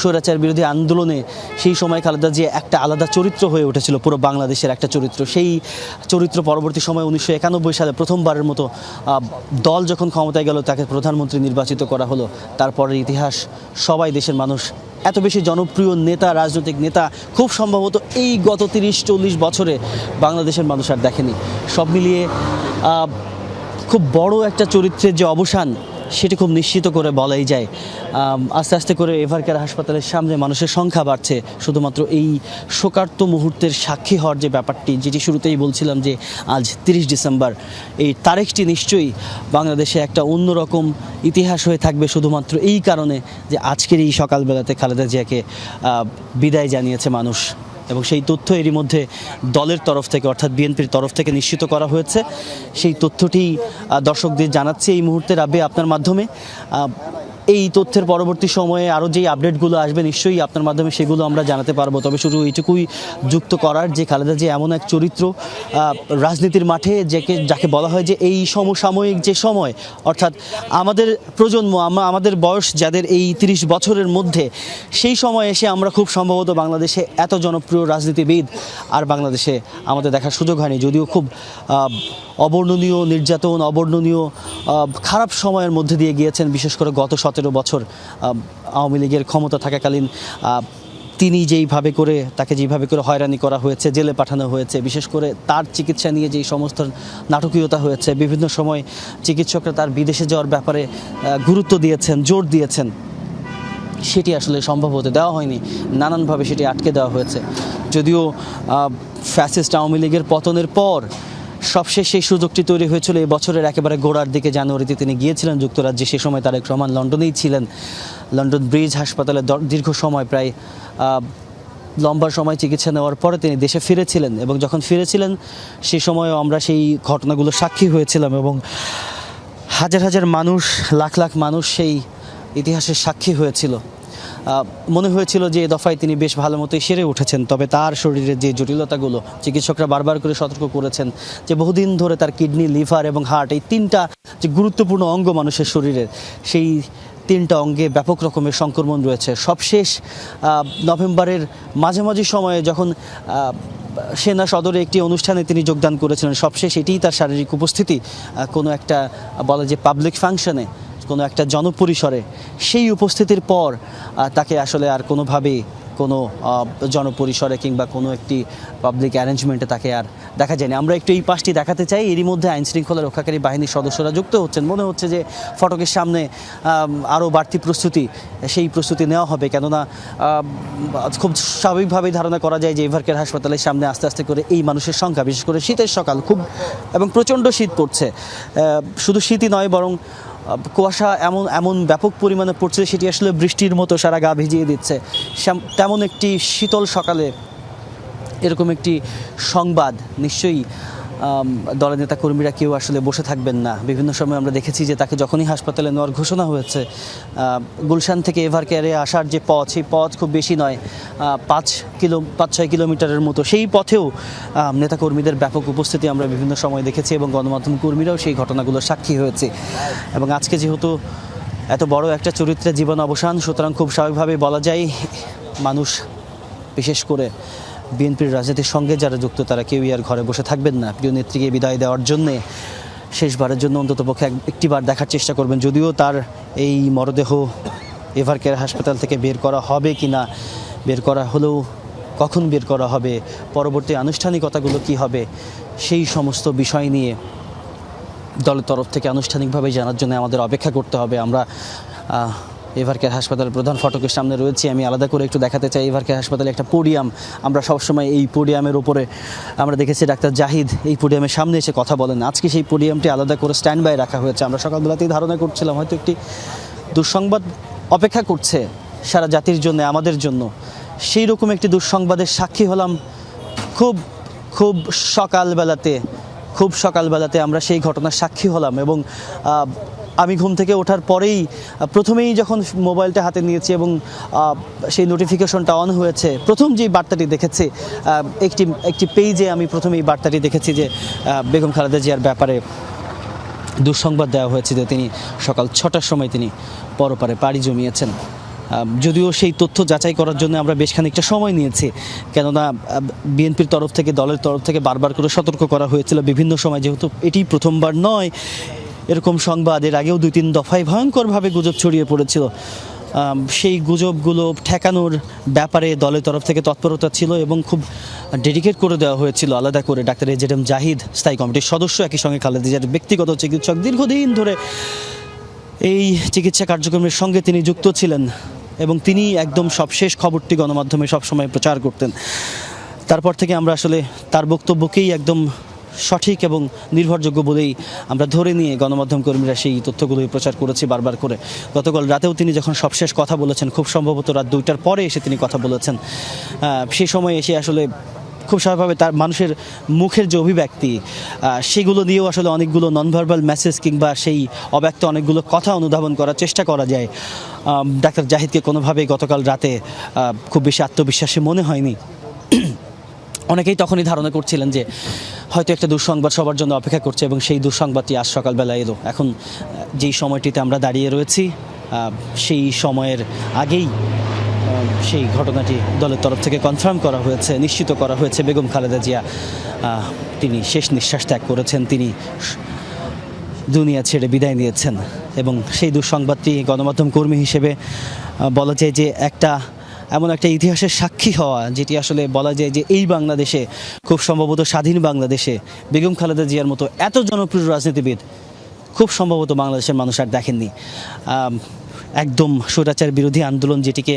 স্বৈরাচার বিরোধী আন্দোলনে সেই সময় খালেদা জিয়া একটা আলাদা চরিত্র হয়ে উঠেছিল, পুরো বাংলাদেশের একটা চরিত্র। সেই চরিত্র পরবর্তী সময় উনিশশো একানব্বই সালে প্রথমবারের মতো দল যখন ক্ষমতায় গেল, তাকে প্রধানমন্ত্রী নির্বাচিত করা হলো। তারপরের ইতিহাস, সবাই দেশের মানুষ। এত বেশি জনপ্রিয় নেতা, রাজনৈতিক নেতা, খুব সম্ভবত এই গত তিরিশ চল্লিশ বছরে বাংলাদেশের মানুষ আর দেখেনি। সব মিলিয়ে খুব বড় একটা চরিত্রের যে অবসান সেটি খুব নিশ্চিত করে বলাই যায়। আস্তে আস্তে করে এভারকেয়ার হাসপাতালের সামনে মানুষের সংখ্যা বাড়ছে। শুধুমাত্র এই শোকার্ত মুহূর্তের সাক্ষী হওয়ার যে ব্যাপারটি, যেটি শুরুতেই বলছিলাম যে আজ তিরিশ ডিসেম্বর, এই তারিখটি নিশ্চয়ই বাংলাদেশে একটা অন্যরকম ইতিহাস হয়ে থাকবে। শুধুমাত্র এই কারণে যে আজকের এই সকালবেলাতে খালেদা জিয়াকে বিদায় জানিয়েছে মানুষ। এবং সেই তথ্য এরই মধ্যে দলের তরফ থেকে, অর্থাৎ বিএনপির তরফ থেকে নিশ্চিত করা হয়েছে। সেই তথ্যটি দর্শকদের জানাচ্ছি এই মুহূর্তে রাবে আপনার মাধ্যমে। এই তথ্যের পরবর্তী সময়ে আরও যেই আপডেটগুলো আসবে, নিশ্চয়ই আপনার মাধ্যমে সেগুলো আমরা জানাতে পারব। তবে শুধু এইটুকুই যুক্ত করার যে খালেদা যে এমন এক চরিত্র রাজনীতির মাঠে যাকে যাকে বলা হয় যে এই সমসাময়িক যে সময়, অর্থাৎ আমাদের প্রজন্ম আমাদের বয়স যাদের এই তিরিশ বছরের মধ্যে, সেই সময় এসে আমরা খুব সম্ভবত বাংলাদেশে এত জনপ্রিয় রাজনীতিবিদ আর বাংলাদেশে আমাদের দেখার সুযোগ হয়নি। যদিও খুব অবর্ণনীয় নির্যাতন, অবর্ণনীয় খারাপ সময়ের মধ্যে দিয়ে গিয়েছেন। বিশেষ করে গত সতেরো বছর আওয়ামী লীগের ক্ষমতা থাকাকালীন তিনি যেইভাবে করে, তাকে যেইভাবে করে হয়রানি করা হয়েছে, জেলে পাঠানো হয়েছে, বিশেষ করে তার চিকিৎসা নিয়ে যেই সমস্ত নাটকীয়তা হয়েছে, বিভিন্ন সময় চিকিৎসকরা তার বিদেশে যাওয়ার ব্যাপারে গুরুত্ব দিয়েছেন, জোর দিয়েছেন। সেটি আসলে সম্ভব হতে দেওয়া হয়নি। নানানভাবে সেটি আটকে দেওয়া হয়েছে। যদিও ফ্যাসিস্ট আওয়ামী লীগের পতনের পর সবশেষ সেই সুযোগটি তৈরি হয়েছিল। এই বছরের একেবারে গোড়ার দিকে জানুয়ারিতে তিনি গিয়েছিলেন যুক্তরাজ্যে। সে সময় তারেক রহমান লন্ডনেই ছিলেন। লন্ডন ব্রিজ হাসপাতালে দীর্ঘ সময় প্রায় লম্বা সময় চিকিৎসা নেওয়ার পরে তিনি দেশে ফিরেছিলেন এবং যখন ফিরেছিলেন, সে সময়ও আমরা সেই ঘটনাগুলো সাক্ষী হয়েছিলাম এবং হাজার হাজার মানুষ, লাখ লাখ মানুষ সেই ইতিহাসের সাক্ষী হয়েছিল। মনে হয়েছিল যে এ দফায় তিনি বেশ ভালো মতোই সেরে উঠেছেন, তবে তার শরীরের যে জটিলতাগুলো, চিকিৎসকরা বারবার করে সতর্ক করেছেন যে বহুদিন ধরে তার কিডনি, লিভার এবং হার্ট এই তিনটা যে গুরুত্বপূর্ণ অঙ্গ মানুষের শরীরের, সেই তিনটা অঙ্গে ব্যাপক রকমের সংক্রমণ রয়েছে। সবশেষ নভেম্বরের মাঝামাঝি সময়ে যখন সেনা সদরে একটি অনুষ্ঠানে তিনি যোগদান করেছিলেন, সবশেষ এটিই তার শারীরিক উপস্থিতি। কোনো একটা বলা যে পাবলিক ফাংশনে কোনো একটা জনপরিসরে, সেই উপস্থিতির পর তাকে আসলে আর কোনোভাবেই কোনো জনপরিসরে কিংবা কোনো একটি পাবলিক অ্যারেঞ্জমেন্টে তাকে আর দেখা যায়নি। আমরা একটু এই পাশটি দেখাতে চাই। এরই মধ্যে আইন শৃঙ্খলা রক্ষাকারী বাহিনীর সদস্যরা যুক্ত হচ্ছেন। মনে হচ্ছে যে ফটকের সামনে আরও বাড়তি প্রস্তুতি, সেই প্রস্তুতি নেওয়া হবে। কেননা খুব স্বাভাবিকভাবেই ধারণা করা যায় যে এভারকের হাসপাতালের সামনে আস্তে আস্তে করে এই মানুষের সংখ্যা, বিশেষ করে শীতের সকাল, খুব এবং প্রচণ্ড শীত পড়ছে। শুধু শীতই নয়, বরং কুয়াশা এমন এমন ব্যাপক পরিমাণে পড়ছে, সেটি আসলে বৃষ্টির মতো সারা গা ভিজিয়ে দিচ্ছে। তেমন একটি শীতল সকালে এরকম একটি সংবাদ নিশ্চয়ই দলের নেতা কর্মীরা কেউ আসলে বসে থাকবেন না। বিভিন্ন সময় আমরা দেখেছি যে তাকে যখনই হাসপাতালে নেওয়ার ঘোষণা হয়েছে গুলশান থেকে এভার কেয়ারে আসার যে পথ, সেই পথ খুব বেশি নয় পাঁচ কিলো পাঁচ ছয় কিলোমিটারের মতো। সেই পথেও নেতাকর্মীদের ব্যাপক উপস্থিতি আমরা বিভিন্ন সময় দেখেছি এবং গণমাধ্যম কর্মীরাও সেই ঘটনাগুলোর সাক্ষী হয়েছে। এবং আজকে যেহেতু এত বড় একটা চরিত্রের জীবন অবসান, সুতরাং খুব স্বাভাবিকভাবেই বলা যায়, মানুষ বিশেষ করে বিএনপির রাজনীতির সঙ্গে যারা যুক্ত, তারা কেউই আর ঘরে বসে থাকবেন না। প্রিয় নেত্রীকে বিদায় দেওয়ার জন্যে শেষবারের জন্য অন্তত পক্ষে একটিবার দেখার চেষ্টা করবেন, যদিও তার এই মরদেহ এভার কেয়ার হাসপাতাল থেকে বের করা হবে কি না, বের করা হলেও কখন বের করা হবে, পরবর্তী আনুষ্ঠানিকতাগুলো কি হবে, সেই সমস্ত বিষয় নিয়ে দলের তরফ থেকে আনুষ্ঠানিকভাবে জানার জন্য আমাদের অপেক্ষা করতে হবে। আমরা এভারকেয়ার হাসপাতালের প্রধান ফটকের সামনে রয়েছি। আমি আলাদা করে একটু দেখাতে চাই এভারকেয়ার হাসপাতালে একটা পোডিয়াম। আমরা সবসময় এই পোডিয়ামের উপরে আমরা দেখেছি ডাক্তার জাহিদ এই পোডিয়ামের সামনে এসে কথা বলেন। আজকে সেই পোডিয়ামটি আলাদা করে স্ট্যান্ড বাই রাখা হয়েছে। আমরা সকালবেলাতেই ধারণা করছিলাম, হয়তো একটি দুঃসংবাদ অপেক্ষা করছে সারা জাতির জন্য, আমাদের জন্য। সেই রকম একটি দুঃসংবাদের সাক্ষী হলাম খুব খুব সকালবেলাতে খুব সকালবেলাতে আমরা সেই ঘটনার সাক্ষী হলাম এবং আমি ঘুম থেকে ওঠার পরেই প্রথমেই যখন মোবাইলটা হাতে নিয়েছি এবং সেই নোটিফিকেশনটা অন হয়েছে, প্রথম যে বার্তাটি দেখেছি একটি একটি পেজে আমি প্রথমেই বার্তাটি দেখেছি যে বেগম খালেদা জিয়ার ব্যাপারে দুঃসংবাদ দেওয়া হয়েছে যে তিনি সকাল ছটার সময় তিনি পরপারে পাড়ি জমিয়েছেন। যদিও সেই তথ্য যাচাই করার জন্য আমরা বেশ খানিকটা সময় নিয়েছি, কেননা বিএনপির তরফ থেকে, দলের তরফ থেকে বারবার করে সতর্ক করা হয়েছিল বিভিন্ন সময়, যেহেতু এটি প্রথমবার নয় এরকম সংবাদ, এর আগেও দুই তিন দফায় ভয়ঙ্করভাবে গুজব ছড়িয়ে পড়েছিল। সেই গুজবগুলো ঠেকানোর ব্যাপারে দলের তরফ থেকে তৎপরতা ছিল এবং খুব ডেডিকেট করে দেওয়া হয়েছিল। আলাদা করে ডাক্তার এজেডএম জাহিদ, স্থায়ী কমিটির সদস্য, একই সঙ্গে খালেদা জিয়ার ব্যক্তিগত চিকিৎসক দীর্ঘদিন ধরে এই চিকিৎসা কার্যক্রমের সঙ্গে তিনি যুক্ত ছিলেন এবং তিনি একদম সবশেষ খবরটি গণমাধ্যমে সবসময় প্রচার করতেন। তারপর থেকে আমরা আসলে তার বক্তব্যকেই একদম সঠিক এবং নির্ভরযোগ্য বলেই আমরা ধরে নিয়ে গণমাধ্যম কর্মীরা সেই তথ্যগুলোই প্রচার করেছি বারবার করে। গতকাল রাতেও তিনি যখন সবশেষ কথা বলেছেন, খুব সম্ভবত রাত দুইটার পরে এসে তিনি কথা বলেছেন। সেই সময় এসে আসলে খুব স্বাভাবিকভাবে তার মানুষের মুখের যে অভিব্যক্তি সেগুলো দিয়েও আসলে অনেকগুলো নন ভার্বাল মেসেজ কিংবা সেই অব্যক্ত অনেকগুলো কথা অনুধাবন করার চেষ্টা করা যায়। ডাক্তার জাহিদকে কোনোভাবেই গতকাল রাতে খুব বেশি আত্মবিশ্বাসী মনে হয়নি। অনেকেই তখনই ধারণা করছিলেন যে হয়তো একটা দুঃসংবাদ সবার জন্য অপেক্ষা করছে এবং সেই দুঃসংবাদটি আজ সকালবেলা এলো। এখন যেই সময়টিতে আমরা দাঁড়িয়ে রয়েছি সেই সময়ের আগেই সেই ঘটনাটি দলের তরফ থেকে কনফার্ম করা হয়েছে, নিশ্চিত করা হয়েছে। বেগম খালেদা জিয়া তিনি শেষ নিঃশ্বাস ত্যাগ করেছেন। তিনি দুনিয়া ছেড়ে বিদায় নিয়েছেন এবং সেই দুঃসংবাদটি গণমাধ্যম কর্মী হিসেবে বলা যায় যে একটা এমন একটা ইতিহাসের সাক্ষী হওয়া, যেটি আসলে বলা যায় যে এই বাংলাদেশে, খুব সম্ভবত স্বাধীন বাংলাদেশে, বেগম খালেদা জিয়ার মতো এত জনপ্রিয় রাজনীতিবিদ খুব সম্ভবত বাংলাদেশের মানুষ আর দেখেননি। একদম স্বৈরাচার বিরোধী আন্দোলন যেটিকে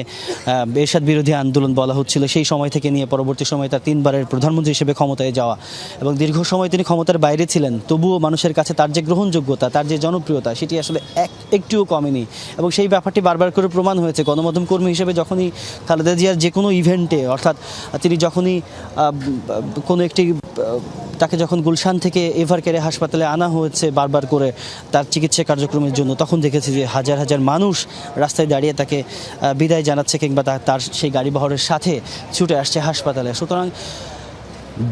এরশাদ বিরোধী আন্দোলন বলা হচ্ছিল, সেই সময় থেকে নিয়ে পরবর্তী সময় তার তিনবারের প্রধানমন্ত্রী হিসেবে ক্ষমতায় যাওয়া এবং দীর্ঘ সময় তিনি ক্ষমতার বাইরে ছিলেন, তবুও মানুষের কাছে তার যে গ্রহণযোগ্যতা, তার যে জনপ্রিয়তা, সেটি আসলে এক, একটুও কমেনি এবং সেই ব্যাপারটি বারবার করে প্রমাণ হয়েছে। গণমাধ্যম কর্মী হিসেবে যখনই খালেদা জিয়ার যে কোনো ইভেন্টে অর্থাৎ তিনি যখনই কোনো একটি তাকে যখন গুলশান থেকে এভার কেয়ারে হাসপাতালে আনা হয়েছে বারবার করে তার চিকিৎসা কার্যক্রমের জন্য, তখন দেখেছি যে হাজার হাজার মানুষ রাস্তায় দাঁড়িয়ে তাকে বিদায় জানাচ্ছে কিংবা তার সেই গাড়ি বহরের সাথে ছুটে আসছে হাসপাতালে। সুতরাং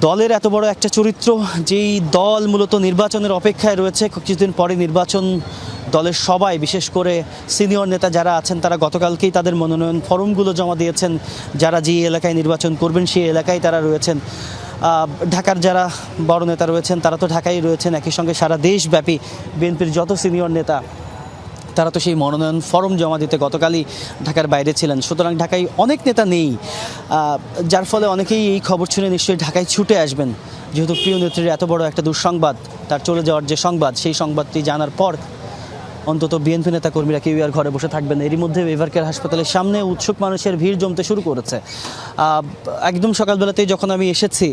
দলের এত বড় একটা চরিত্র, যেই দল মূলত নির্বাচনের অপেক্ষায় রয়েছে, কিছুদিন পরে নির্বাচন দলের সবাই, বিশেষ করে সিনিয়র নেতা যারা আছেন, তারা গতকালকেই তাদের মনোনয়ন ফর্মগুলো জমা দিয়েছেন। যারা যে এলাকায় নির্বাচন করবেন, সেই এলাকায় তারা রয়েছেন। ঢাকার যারা বড় নেতা রয়েছেন, তারা তো ঢাকায় রয়েছেন, একই সঙ্গে সারা দেশব্যাপী বিএনপির যত সিনিয়র নেতা, তারা তো সেই মনোনয়ন ফর্ম জমা দিতে গতকালই ঢাকার বাইরে ছিলেন। সুতরাং ঢাকায় অনেক নেতা নেই। যার ফলে অনেকেই এই খবর শুনে নিশ্চয়ই ঢাকায় ছুটে আসবেন। যেহেতু প্রিয় নেত্রীর এত বড় একটা দুঃসংবাদ, তার চলে যাওয়ার যে সংবাদ, সেই সংবাদটি জানার পর অন্তত বিএনপি নেতা কর্মীরা কেউ আর ঘরে বসে থাকবেন। এরই মধ্যে এভারকেয়ার হাসপাতালের সামনে উৎসুক মানুষের ভিড় জমতে শুরু করেছে একদম সকালবেলাতেই যখন আমি এসেছি,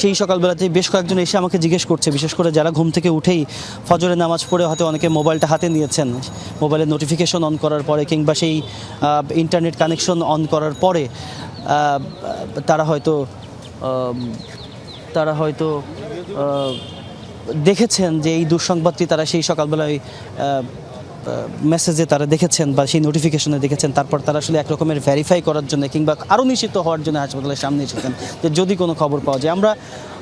সেই সকালবেলাতেই বেশ কয়েকজন এসে আমাকে জিজ্ঞেস করছে, বিশেষ করে যারা ঘুম থেকে উঠেই ফজরে নামাজ পড়ে হয়তো অনেকে মোবাইলটা হাতে নিয়েছেন মোবাইলের নোটিফিকেশন অন করার পরে কিংবা সেই ইন্টারনেট কানেকশন অন করার পরে তারা হয়তো তারা হয়তো দেখেছেন যে এই দুঃসংবাদটি তারা সেই সকালবেলায় মেসেজে তারা দেখেছেন বা সেই নোটিফিকেশনে দেখেছেন, তারপর তারা আসলে এক রকমের ভেরিফাই করার জন্য কিংবা আরও নিশ্চিত হওয়ার জন্য হাসপাতালের সামনে এসেছেন। যে যদি কোনো খবর পাওয়া যায়, আমরা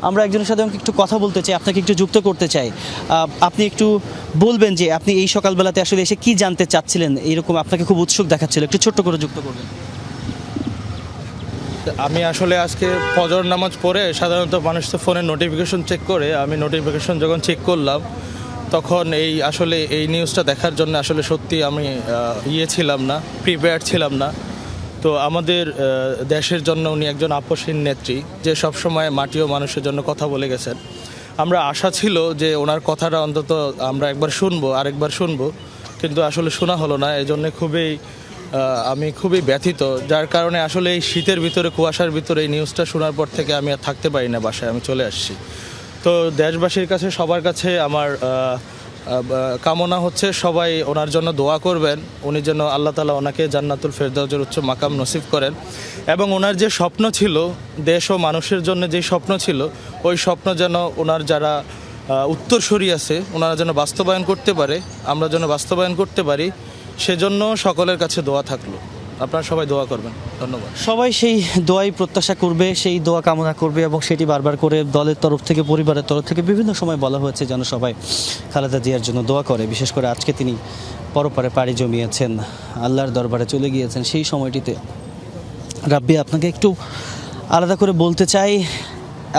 আমরা একজনের সাথে আমাকে একটু কথা বলতে চাই, আপনাকে একটু যুক্ত করতে চাই। আপনি একটু বলবেন যে আপনি এই সকালবেলাতে আসলে এসে কি জানতে চাচ্ছিলেন? এইরকম আপনাকে খুব উৎসুক দেখাচ্ছিল। একটু ছোট্ট করে যুক্ত করবেন। আমি আসলে আজকে ফজর নামাজ পড়ে সাধারণত মানুষ তো ফোনে নোটিফিকেশন চেক করে। আমি নোটিফিকেশন যখন চেক করলাম, তখন এই আসলে এই নিউজটা দেখার জন্য আসলে সত্যি আমি ইয়ে ছিলাম না প্রিপেয়ার ছিলাম না। তো আমাদের দেশের জন্য উনি একজন আপসীন নেত্রী, যে সবসময় মাটি ও মানুষের জন্য কথা বলে গেছেন। আমরা আশা ছিল যে ওনার কথাটা অন্তত আমরা একবার শুনব, আরেকবার শুনব, কিন্তু আসলে শোনা হলো না। এই জন্য খুবই আমি খুবই ব্যথিত, যার কারণে আসলে এই শীতের ভিতরে, কুয়াশার ভিতরে এই নিউজটা শোনার পর থেকে আমি আর থাকতে পারি না বাসায়, আমি চলে আসছি। তো দেশবাসীর কাছে, সবার কাছে আমার কামনা হচ্ছে সবাই ওনার জন্য দোয়া করবেন, উনি যেন আল্লাহ তালা ওনাকে জান্নাতুল ফেরদাউজের উচ্চ মাকাম নসিব করেন। এবং ওনার যে স্বপ্ন ছিল, দেশ ও মানুষের জন্য যে স্বপ্ন ছিল, ওই স্বপ্ন যেন ওনার যারা উত্তরসূরি আছে, ওনারা যেন বাস্তবায়ন করতে পারে, আমরা যেন বাস্তবায়ন করতে পারি। সেজন্য সকলের কাছে দোয়া থাকল। আপনারা সবাই দোয়া করবেন। ধন্যবাদ। সবাই সেই দোয়াই প্রত্যাশা করবে, সেই দোয়া কামনা করবে এবং সেটি বারবার করে দলের তরফ থেকে, পরিবারের তরফ থেকে বিভিন্ন সময় বলা হয়েছে যেন সবাই খালেদা জিয়ার জন্য দোয়া করে। বিশেষ করে আজকে তিনি পরপারে পাড়ি জমিয়েছেন, আল্লাহর দরবারে চলে গিয়েছেন। সেই সময়টিতে রাব্বি আপনাকে একটু আলাদা করে বলতে চাই,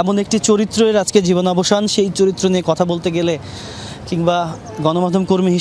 এমন একটি চরিত্রের আজকে জীবনাবসান, সেই চরিত্র নিয়ে কথা বলতে গেলে কিংবা গণমাধ্যম কর্মী